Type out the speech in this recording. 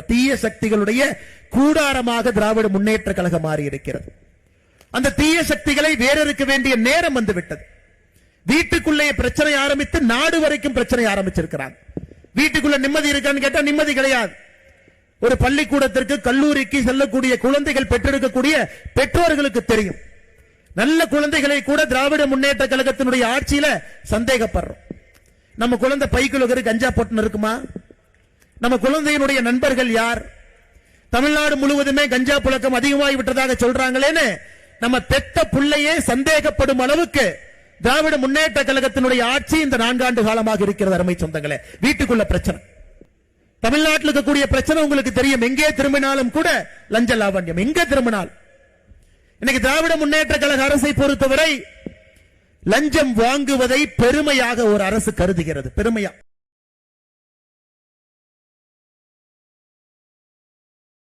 தீய சக்திகளுடைய கூடாரமாக திராவிட முன்னேற்ற கழகம் மாறி இருக்கிறது அந்த தீய சக்திகளை வேறறுக்க வேண்டிய நேரம் வந்துவிட்டது. வீட்டுக்குள்ளே பிரச்சனை ஆரம்பித்து நாடு வரைக்கும் பிரச்சனை ஆரம்பிச்சிருக்கிறாங்க. வீட்டுக்குள்ள நிம்மதி இருக்கான்னு கேட்டா நிம்மதி கிடையாது. ஒரு பள்ளிக்கூடத்திற்கு கல்லூரிக்கு செல்லக்கூடிய குழந்தைகள் பெற்றெடுக்கக்கூடிய பெற்றோர்களுக்கு தெரியும். நல்ல குழந்தைகளை கூட திராவிட முன்னேற்ற கழகத்தினுடைய ஆட்சியில சந்தேகப்படுறோம். நம்ம குழந்தை பைக்குள்ள கஞ்சா போட்டுன்னு இருக்குமா? நம்ம குழந்தையினுடைய நண்பர்கள் யார்? தமிழ்நாடு முழுவதுமே கஞ்சா புழக்கம் அதிகமாகி விட்டதாக சொல்றாங்களேன்னு நம்ம பெத்த புள்ளையே சந்தேகப்படும் அளவுக்கு திராவிட முன்னேற்ற கழகத்தினுடைய ஆட்சி இந்த நான்காண்டு காலமாக இருக்கிறது அருமை சொந்தங்களே. வீட்டுக்குள்ள பிரச்சனை. தமிழ்நாட்டில் இருக்கக்கூடிய பிரச்சனை உங்களுக்கு தெரியும். எங்கே திரும்பினாலும் கூட லஞ்ச லாவண்யம். எங்கே திரும்பினாலும் இன்னைக்கு திராவிட முன்னேற்ற கழக அரசை பொறுத்தவரை லஞ்சம் வாங்குவதை பெருமையாக ஒரு அரசு கருதுகிறது. பெருமையா?